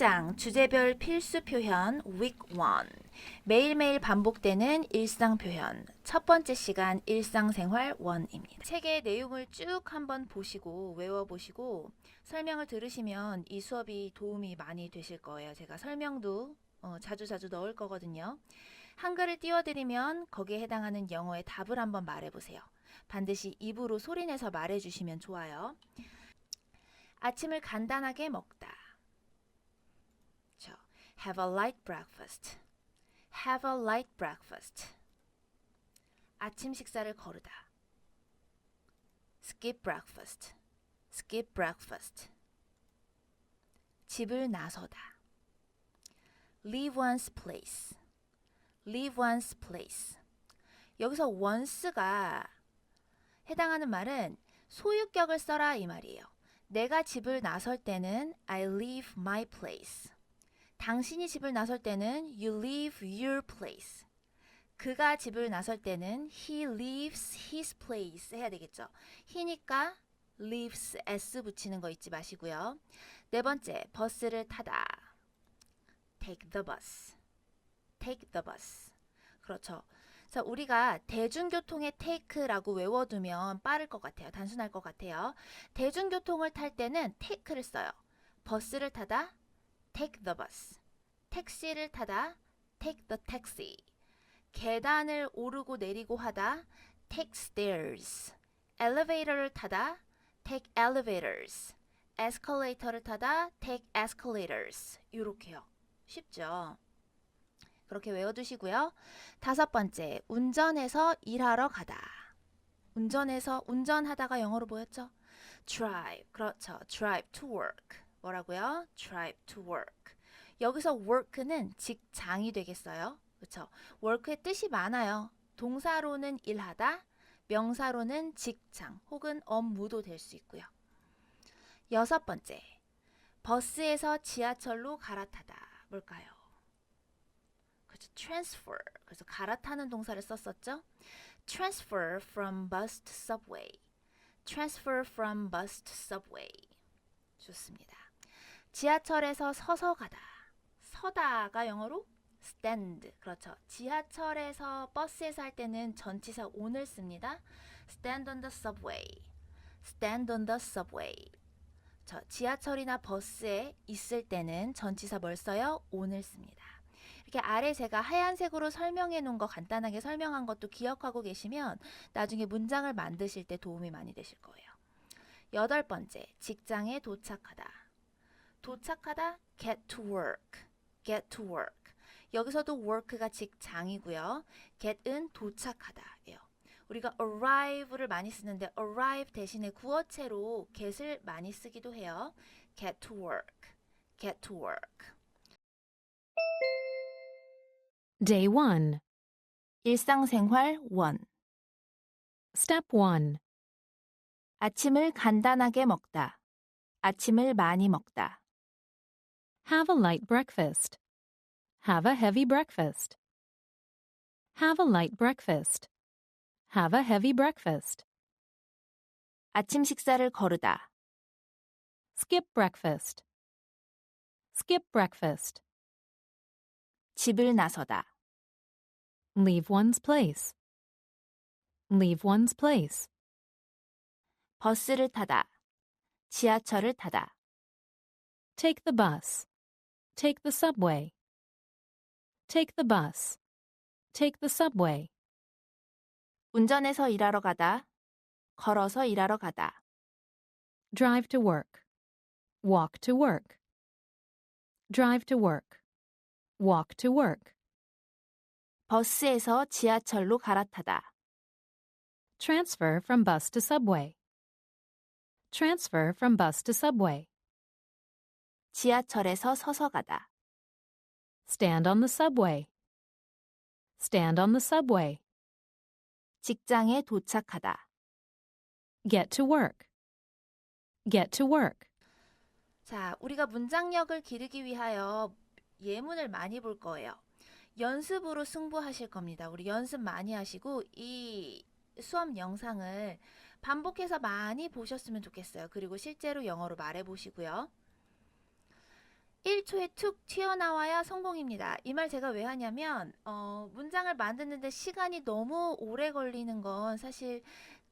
직장 주제별 필수 표현 week 1 매일매일 반복되는 일상 표현 첫 번째 시간 일상생활 1입니다. 책의 내용을 쭉 한번 보시고 외워보시고 설명을 들으시면 이 수업이 도움이 많이 되실 거예요. 제가 설명도 어, 자주자주 넣을 거거든요. 한글을 띄워드리면 거기에 해당하는 영어의 답을 한번 말해보세요. 반드시 입으로 소리내서 말해주시면 좋아요. 아침을 간단하게 먹다. 저, have a light breakfast. have a light breakfast. 아침 식사를 거르다. skip breakfast. skip breakfast. 집을 나서다. leave one's place. leave one's place. 여기서 once가 해당하는 말은 소유격을 써라 이 말이에요. 내가 집을 나설 때는 I leave my place. 당신이 집을 나설 때는 you leave your place. 그가 집을 나설 때는 he leaves his place 해야 되겠죠. he니까 leaves s 붙이는 거 잊지 마시고요. 네 번째, 버스를 타다. take the bus. take the bus. 그렇죠. 자, 우리가 대중교통의 take라고 외워두면 빠를 것 같아요. 단순할 것 같아요. 대중교통을 탈 때는 take를 써요. 버스를 타다 take the bus. 택시를 타다 take the taxi. 계단을 오르고 내리고 하다 take stairs. 엘리베이터를 타다 take elevators. 에스컬레이터를 타다 take escalators. 이렇게요. 쉽죠? 그렇게 외워두시고요. 다섯 번째, 운전해서 일하러 가다. 운전해서 운전하다가 영어로 뭐였죠? drive. 그렇죠. drive to work. 뭐라고요? drive to work. 여기서 work는 직장이 되겠어요. 그렇죠? work의 뜻이 많아요. 동사로는 일하다, 명사로는 직장 혹은 업무도 될 수 있고요. 여섯 번째, 버스에서 지하철로 갈아타다. 뭘까요? 그렇죠. transfer. 그래서 갈아타는 동사를 썼었죠. transfer from bus to subway. transfer from bus to subway. 좋습니다. 지하철에서 서서 가다. 서다가 영어로 stand. 그렇죠. 지하철에서 버스에서 할 때는 전치사 on을 씁니다. stand on the subway. stand on the subway. 저 지하철이나 버스에 있을 때는 전치사 뭘 써요? on을 씁니다. 이렇게 아래 제가 하얀색으로 설명해 놓은 거 간단하게 설명한 것도 기억하고 계시면 나중에 문장을 만드실 때 도움이 많이 되실 거예요. 여덟 번째, 직장에 도착하다. 도착하다, get to work. get to work. 여기서도 work가 직장이고요. get은 도착하다예요. 우리가 arrive를 많이 쓰는데 arrive 대신에 구어체로 get을 많이 쓰기도 해요. get to work. get to work. Day 1. 일상생활 1. Step 1. 아침을 간단하게 먹다. 아침을 많이 먹다. Have a light breakfast. Have a heavy breakfast. Have a light breakfast. Have a heavy breakfast. 아침 식사를 거르다. Skip breakfast. Skip breakfast. 집을 나서다. Leave one's place. Leave one's place. 버스를 타다. 지하철을 타다. Take the bus. Take the subway. Take the bus. Take the subway. 운전해서 일하러 가다. 걸어서 일하러 가다. Drive to work. Walk to work. Drive to work. Walk to work. 버스에서 지하철로 갈아타다. Transfer from bus to subway. Transfer from bus to subway. 지하철에서 서서 가다. Stand on the subway. Stand on the subway. 직장에 도착하다. Get to work. Get to work. 자, 우리가 문장력을 기르기 위하여 예문을 많이 볼 거예요. 연습으로 승부하실 겁니다. 우리 연습 많이 하시고 이 수업 영상을 반복해서 많이 보셨으면 좋겠어요. 그리고 실제로 영어로 말해 보시고요. 1초에 툭 튀어나와야 성공입니다. 이 말 제가 왜 하냐면 어, 문장을 만드는데 시간이 너무 오래 걸리는 건 사실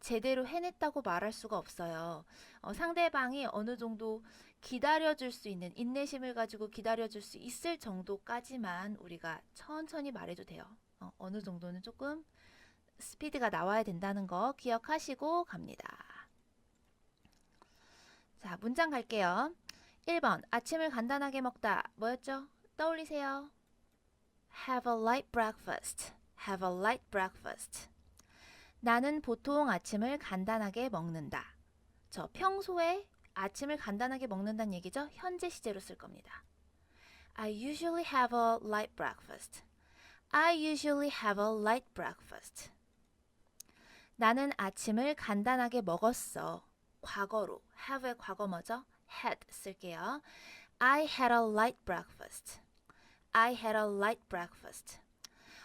제대로 해냈다고 말할 수가 없어요. 어, 상대방이 어느 정도 기다려줄 수 있는 인내심을 가지고 기다려줄 수 있을 정도까지만 우리가 천천히 말해도 돼요. 어, 어느 정도는 조금 스피드가 나와야 된다는 거 기억하시고 갑니다. 자, 문장 갈게요. 1번 아침을 간단하게 먹다 뭐였죠? 떠올리세요. Have a light breakfast. Have a light breakfast. 나는 보통 아침을 간단하게 먹는다. 저 평소에 아침을 간단하게 먹는다는 얘기죠. 현재 시제로 쓸 겁니다. I usually have a light breakfast. I usually have a light breakfast. 나는 아침을 간단하게 먹었어. 과거로 have의 과거 뭐죠? Had 쓸게요. I had a light breakfast. I had a light breakfast.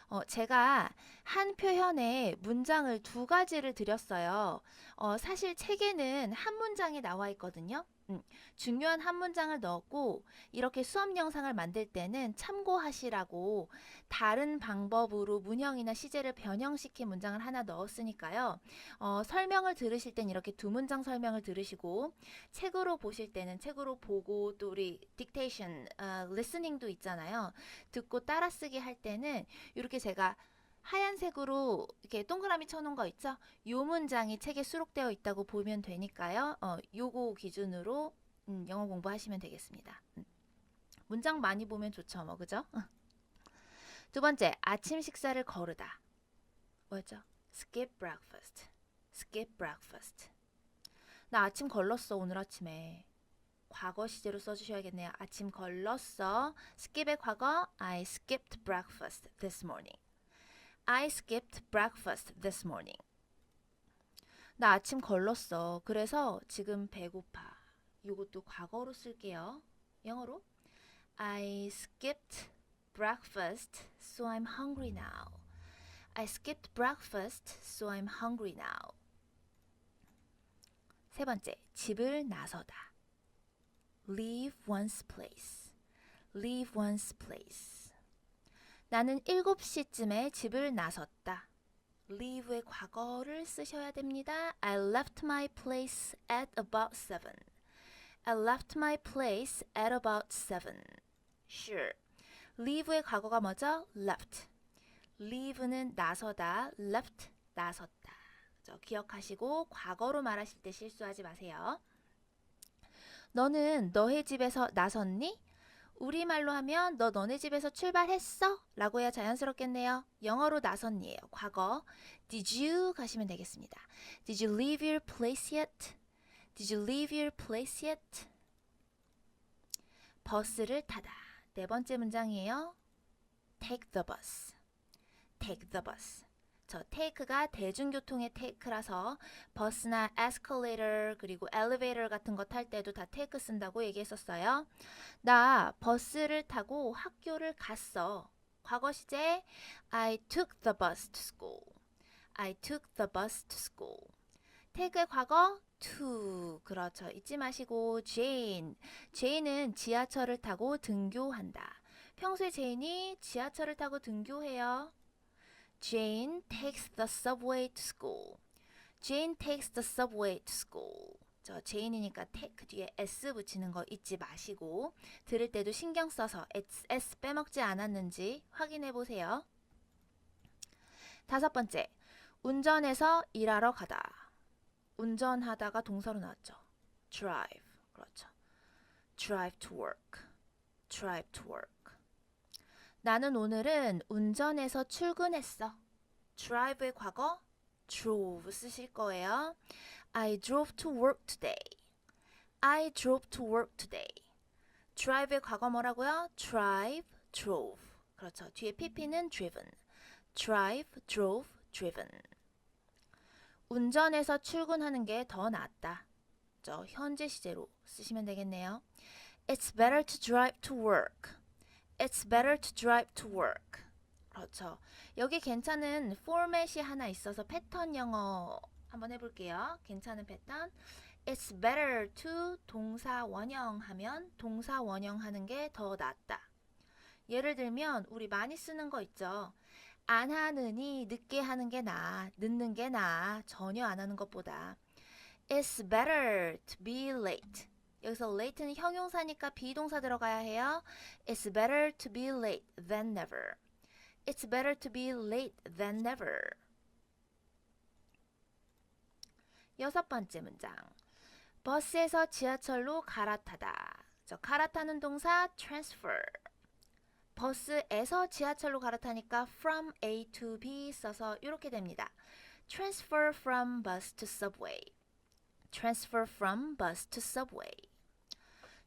어, 제가 한 표현에 문장을 두 가지를 드렸어요. 어, 사실 책에는 한 문장이 나와 있거든요. 음, 중요한 한 문장을 넣었고 이렇게 수업 영상을 만들 때는 참고하시라고 다른 방법으로 문형이나 시제를 변형시킨 문장을 하나 넣었으니까요. 어, 설명을 들으실 땐 이렇게 두 문장 설명을 들으시고 책으로 보실 때는 책으로 보고 또 우리 딕테이션, 어, 리스닝도 있잖아요. 듣고 따라쓰기 할 때는 이렇게 제가 하얀색으로 이렇게 동그라미 쳐놓은 거 있죠? 요 문장이 책에 수록되어 있다고 보면 되니까요. 어, 요거 기준으로 음, 영어 공부하시면 되겠습니다. 음. 문장 많이 보면 좋죠, 뭐 그죠? 두 번째, 아침 식사를 거르다. 뭐였죠? skip breakfast. skip breakfast. 나 아침 걸렀어 오늘 아침에. 과거 시제로 써주셔야겠네요. 아침 걸렀어. skip의 과거 I skipped breakfast this morning. I skipped breakfast this morning. 나 아침 걸렀어. 그래서 지금 배고파. 이것도 과거로 쓸게요. 영어로 I skipped breakfast, so I'm hungry now. I skipped breakfast, so I'm hungry now. 세 번째, 집을 나서다. Leave one's place. Leave one's place. 나는 7시쯤에 집을 나섰다. leave의 과거를 쓰셔야 됩니다. I left my place at about 7. I left my place at about 7. Sure. leave의 과거가 뭐죠? left. leave는 나서다, left 나섰다. 그죠? 기억하시고 과거로 말하실 때 실수하지 마세요. 너는 너의 집에서 나섰니? 우리말로 하면 너 너네 집에서 출발했어? 라고 해야 자연스럽겠네요. 영어로 나섰니에요. 과거. Did you 가시면 되겠습니다. Did you leave your place yet? Did you leave your place yet? 버스를 타다. 네 번째 문장이에요. Take the bus. Take the bus. 저 take가 대중교통의 take라서 버스나 escalator 그리고 elevator 같은 거 탈 때도 다 take 쓴다고 얘기했었어요. 나 버스를 타고 학교를 갔어. 과거 시제 I took the bus to school. I took the bus to school. take의 과거 to 그렇죠. 잊지 마시고 Jane. Jane은 지하철을 타고 등교한다. 평소에 제인이 지하철을 타고 등교해요. Jane takes the subway to school. Jane takes the subway to school. 저 제인이니까 take 뒤에 s 붙이는 거 잊지 마시고 들을 때도 신경 써서 s, s 빼먹지 않았는지 확인해 보세요. 다섯 번째, 운전해서 일하러 가다. 운전하다가 동사로 나왔죠. drive. 그렇죠. drive to work. drive to work. 나는 오늘은 운전해서 출근했어. drive의 과거 drove 쓰실 거예요. I drove to work today. I drove to work today. drive의 과거 뭐라고요? drive, drove. 그렇죠. 뒤에 pp는 driven. drive, drove, driven. 운전해서 출근하는 게 더 낫다. 저 현재 시제로 쓰시면 되겠네요. It's better to drive to work. It's better to drive to work. 그렇죠. 여기 괜찮은 포맷이 하나 있어서 패턴 영어 한번 해볼게요. 괜찮은 패턴. It's better to 동사 원형하면 동사 원형하는 게 더 낫다. 예를 들면 우리 많이 쓰는 거 있죠. 안 하느니 늦게 하는 게 나아, 늦는 게 나아, 전혀 안 하는 것보다. It's better to be late. 여기서 late는 형용사니까 비동사 들어가야 해요. It's better to be late than never. It's better to be late than never. 여섯 번째 문장. 버스에서 지하철로 갈아타다. 저 갈아타는 동사 transfer. 버스에서 지하철로 갈아타니까 from A to B 써서 이렇게 됩니다. transfer from bus to subway. transfer from bus to subway.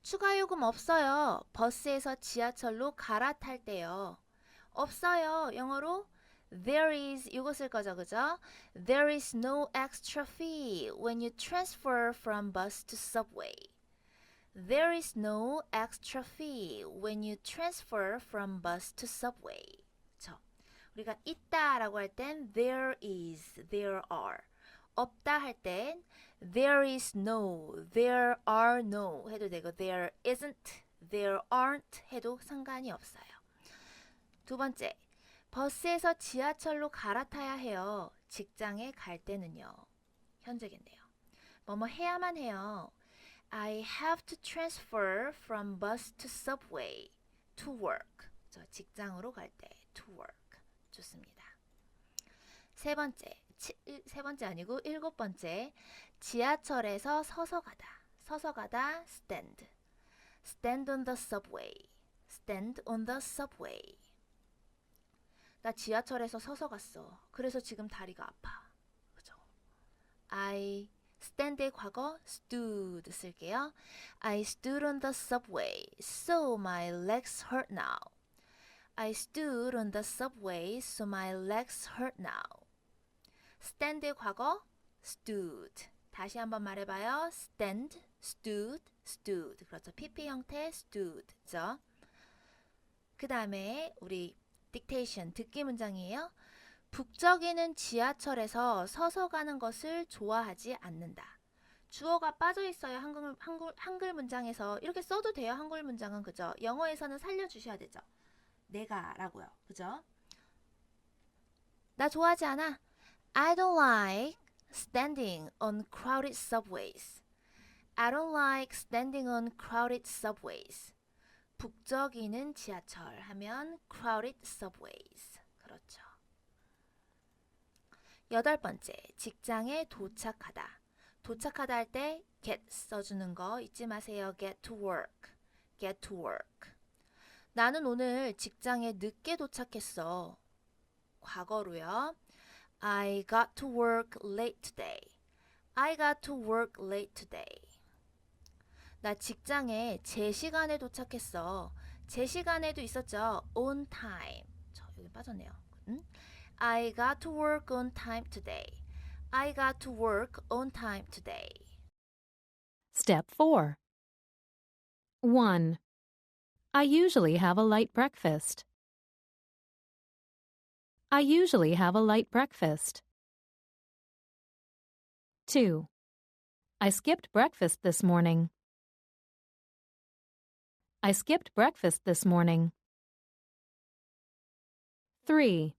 추가 요금 없어요. 버스에서 지하철로 갈아탈 때요. 없어요. 영어로 there is 이거 쓸 거죠, 그죠? There is no extra fee when you transfer from bus to subway. There is no extra fee when you transfer from bus to subway. 저 우리가 있다라고 할 땐 there is, there are. 없다 할 땐 there is no, there are no 해도 되고 there isn't, there aren't 해도 상관이 없어요. 두 번째, 버스에서 지하철로 갈아타야 해요. 직장에 갈 때는요. 현재겠네요. 뭐뭐 해야만 해요. I have to transfer from bus to subway to work. 저 직장으로 갈 때 to work. 좋습니다. 세 번째, 치, 일, 세 번째 아니고 일곱 번째. 지하철에서 서서 가다. 서서 가다 stand. stand on the subway. stand on the subway. 나 지하철에서 서서 갔어. 그래서 지금 다리가 아파. 그죠? I stand의 과거 stood 쓸게요. I stood on the subway, so my legs hurt now. I stood on the subway, so my legs hurt now. Stand의 과거 stood. 다시 한번 말해봐요. stand, stood, stood. 그렇죠. PP 형태 stood죠. 그 다음에 우리 딕테이션 듣기 문장이에요. 북적이는 지하철에서 서서 가는 것을 좋아하지 않는다. 주어가 빠져 있어요. 한글, 한글, 한글 문장에서 이렇게 써도 돼요. 한글 문장은 그죠? 영어에서는 살려주셔야 되죠. 내가라고요. 그죠? 나 좋아하지 않아. I don't like standing on crowded subways. I don't like standing on crowded subways. 북적이는 지하철 하면 crowded subways. 그렇죠. 여덟 번째, 직장에 도착하다. 도착하다 할 때 get 써주는 거 잊지 마세요. get to work. get to work. 나는 오늘 직장에 늦게 도착했어. 과거로요. I got to work late today. I got to work late today. 나 직장에 제 시간에 도착했어. 제 시간에도 있었죠. on time. 저 여기 빠졌네요. 응? I got to work on time today. I got to work on time today. Step 4. 1. I usually have a light breakfast. I usually have a light breakfast. 2. I skipped breakfast this morning. I skipped breakfast this morning. 3.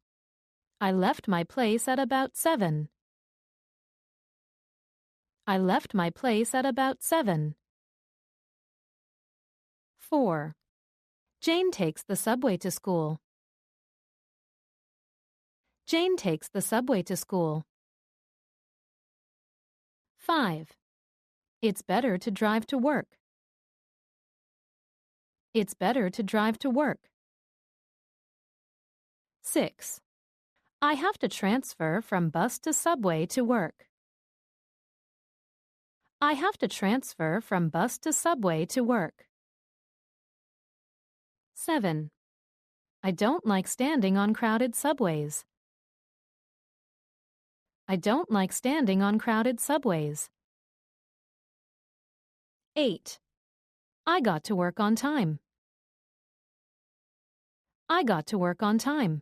I left my place at about 7. I left my place at about 7. 4. Jane takes the subway to school. Jane takes the subway to school. 5. It's better to drive to work. It's better to drive to work. 6. I have to transfer from bus to subway to work. I have to transfer from bus to subway to work. 7. I don't like standing on crowded subways. I don't like standing on crowded subways. 8. I got to work on time. I got to work on time.